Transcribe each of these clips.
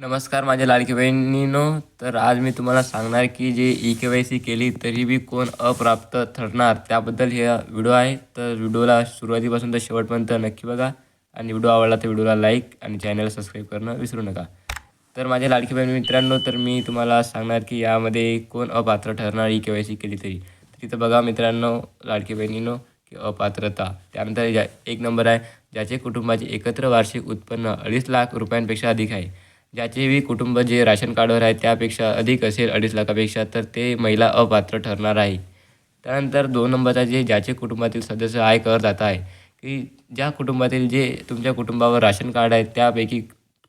नमस्कार माझ्या लाडकी बहिणीनो. तर आज मी तुम्हाला सांगणार की जे ई के वाय सी केली तरी बी कोण अप्राप्त ठरणार त्याबद्दल हे व्हिडिओ आहे. तर व्हिडिओला सुरुवातीपासून तर शेवटपर्यंत नक्की बघा. आणि व्हिडिओ आवडला तर व्हिडिओला लाईक आणि चॅनल सबस्क्राईब करणं विसरू नका. तर माझ्या लाडकी बहीण मित्रांनो तर मी तुम्हाला सांगणार की यामध्ये कोण अपात्र ठरणार ई के वाय सी केली तरी. तिथं बघा मित्रांनो लाडकी बहिणीनो की अपात्रता. त्यानंतर ज्या एक नंबर आहे ज्याचे कुटुंबाचे एकत्र वार्षिक उत्पन्न अडीच लाख रुपयांपेक्षा अधिक आहे. ज्याचे बी कुटुंब जे राशन कार्डवर आहे त्यापेक्षा अधिक असेल अडीच लाखापेक्षा तर ते महिला अपात्र ठरणार आहे. त्यानंतर दोन नंबरचा जे ज्याचे कुटुंबातील सदस्य आय करदाता आहे की ज्या कुटुंबातील जे तुमच्या कुटुंबावर राशन कार्ड आहे त्यापैकी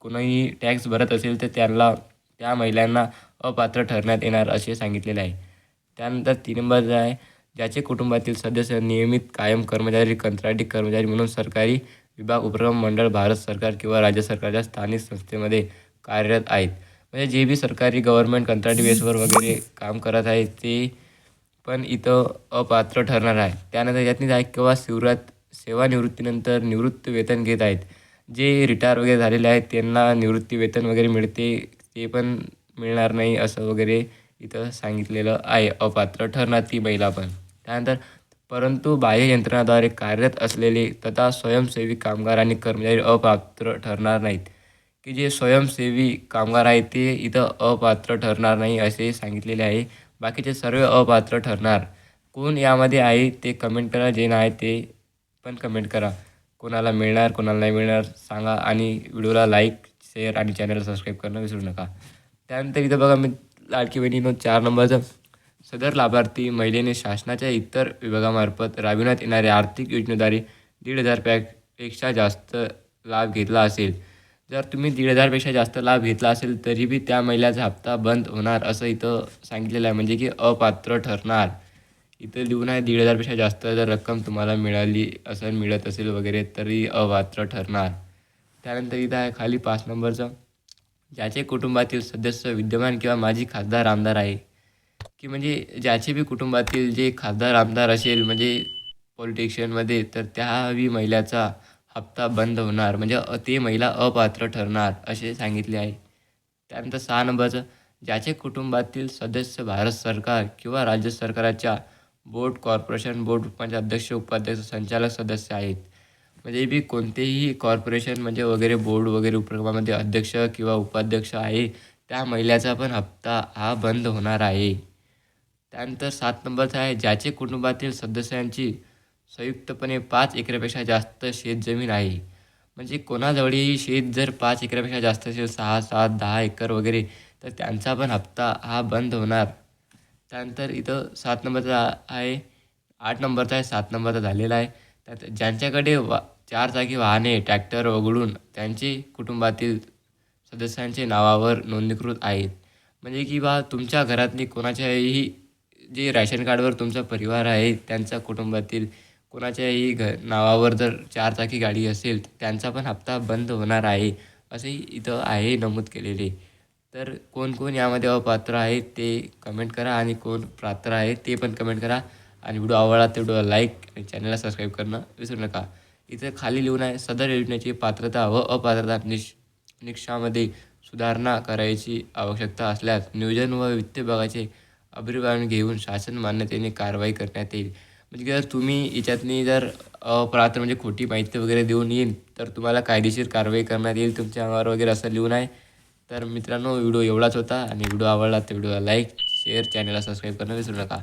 कोणीही टॅक्स भरत असेल तर त्यांना त्या महिलांना अपात्र ठरण्यात येणार असे सांगितलेले आहे. त्यानंतर तीन नंबर आहे ज्याचे कुटुंबातील सदस्य नियमित कायम कर्मचारी कंत्राटी कर्मचारी म्हणून सरकारी विभाग उपक्रम मंडळ भारत सरकार किंवा राज्य सरकारच्या स्थानिक संस्थेमध्ये कार्यरत आहेत. म्हणजे जे बी सरकारी गव्हर्मेंट कंत्राटी बेसवर वगैरे काम करत आहेत ते पण इथं अपात्र ठरणार आहे. त्यानंतर यातनी आहे किंवा शिवरात सेवानिवृत्तीनंतर निवृत्ती वेतन घेत आहेत. जे रिटायर वगैरे झालेले आहेत त्यांना निवृत्ती वेतन वगैरे मिळते ते पण मिळणार नाही असं वगैरे इथं सांगितलेलं आहे. अपात्र ठरणार ती महिला पण. त्यानंतर परंतु बाह्य यंत्रणाद्वारे कार्यरत असलेले तथा स्वयंसेवी कामगार आणि कर्मचारी अपात्र ठरणार नाहीत. की जे स्वयंसेवी कामगार आहेत ते इथं अपात्र ठरणार नाही असे सांगितलेले आहे. बाकीचे सर्व अपात्र ठरणार. कोण यामध्ये आहे ते कमेंट करा. जे नाही ते पण कमेंट करा. कोणाला मिळणार कोणाला नाही मिळणार सांगा आणि व्हिडिओला लाईक शेअर आणि चॅनलला सबस्क्राईब करणं विसरू नका. त्यानंतर इथं बघा मी लाडकी बहिणीनं चार नंबरचं. सदर लाभार्थी महिलेने शासनाच्या इतर विभागामार्फत राबविण्यात येणाऱ्या आर्थिक योजनेद्वारे दीड हजार पॅकपेक्षा जास्त लाभ घेतला असेल. जर तुम्ही दीड हजारपेक्षा जास्त लाभ घेतला असेल तरी बी त्या महिलाचा हप्ता बंद होणार असं इथं सांगितलेलं आहे. म्हणजे की अपात्र ठरणार. इथं लिहून आहे दीड हजारपेक्षा जास्त जर रक्कम तुम्हाला मिळाली असेल मिळत असेल वगैरे तरी अपात्र ठरणार. त्यानंतर इथं आहे खाली पाच नंबरचं. ज्याचे कुटुंबातील सदस्य विद्यमान किंवा माजी खासदार आमदार आहे. की म्हणजे ज्याचे बी कुटुंबातील जे खासदार आमदार असेल म्हणजे पॉलिटिशियनमध्ये तर त्या बी महिलाचा हप्ता बंद होणार म्हणजे ते महिला अपात्र ठरणार असे सांगितले आहे. त्यानंतर सहा नंबरचं ज्याचे कुटुंबातील सदस्य भारत सरकार किंवा राज्य सरकाराच्या बोर्ड कॉर्पोरेशन बोर्ड रूपांचे अध्यक्ष उपाध्यक्ष संचालक सदस्य आहेत. म्हणजे बी कोणतेही कॉर्पोरेशन म्हणजे वगैरे बोर्ड वगैरे उपक्रमामध्ये अध्यक्ष किंवा उपाध्यक्ष आहे त्या महिलाचा पण हप्ता हा बंद होणार आहे. त्यानंतर सात नंबरचा आहे ज्याचे कुटुंबातील सदस्यांची संयुक्तपणे पाच एकरापेक्षा जास्त शेतजमीन आहे. म्हणजे कोणाजवळही शेत जर पाच एकरापेक्षा जास्त असेल सहा सात दहा एकर वगैरे तर त्यांचा पण हप्ता हा बंद होणार. त्यानंतर इथं सात नंबरचा आहे आठ नंबरचा आहे सात नंबरचा झालेला आहे. त्यात ज्यांच्याकडे वा चार चाकी वाहने ट्रॅक्टर वगळून त्यांचे कुटुंबातील सदस्यांचे नावावर नोंदणीकृत आहेत. म्हणजे की बा तुमच्या घरातली कोणाच्याही जे रॅशन कार्डवर तुमचा परिवार आहे त्यांच्या कुटुंबातील कोणाच्याही घ नावावर जर चारचाकी गाडी असेल त्यांचा पण हप्ता बंद होणार आहे असेही इथं आहे नमूद केलेले. तर कोण कोण यामध्ये अपात्र आहे ते कमेंट करा आणि कोण पात्र आहे ते पण कमेंट करा. आणि व्हिडिओ आवडला तर व्हिडिओ लाईक आणि चॅनलला सबस्क्राईब करणं विसरू नका. इथं खाली लिहून आहे सदर योजनेची पात्रता व अपात्रता निश निकषामध्ये सुधारणा करायची आवश्यकता असल्यास नियोजन व वित्त विभागाचे अभिप्राय घेऊन शासन मान्यतेने कारवाई करण्यात येईल. म्हणजे जर तुम्ही याच्यातनी जर अपराध म्हणजे खोटी माहिती वगैरे देऊन येईल तर तुम्हाला कायदेशीर कारवाई करण्यात येईल तुमच्या अंगावर वगैरे असं लिहून आहे. तर मित्रांनो व्हिडिओ एवढाच होता आणि व्हिडिओ आवडला तर व्हिडिओला लाईक शेअर चॅनलला सबस्क्राईब करणं विसरू नका.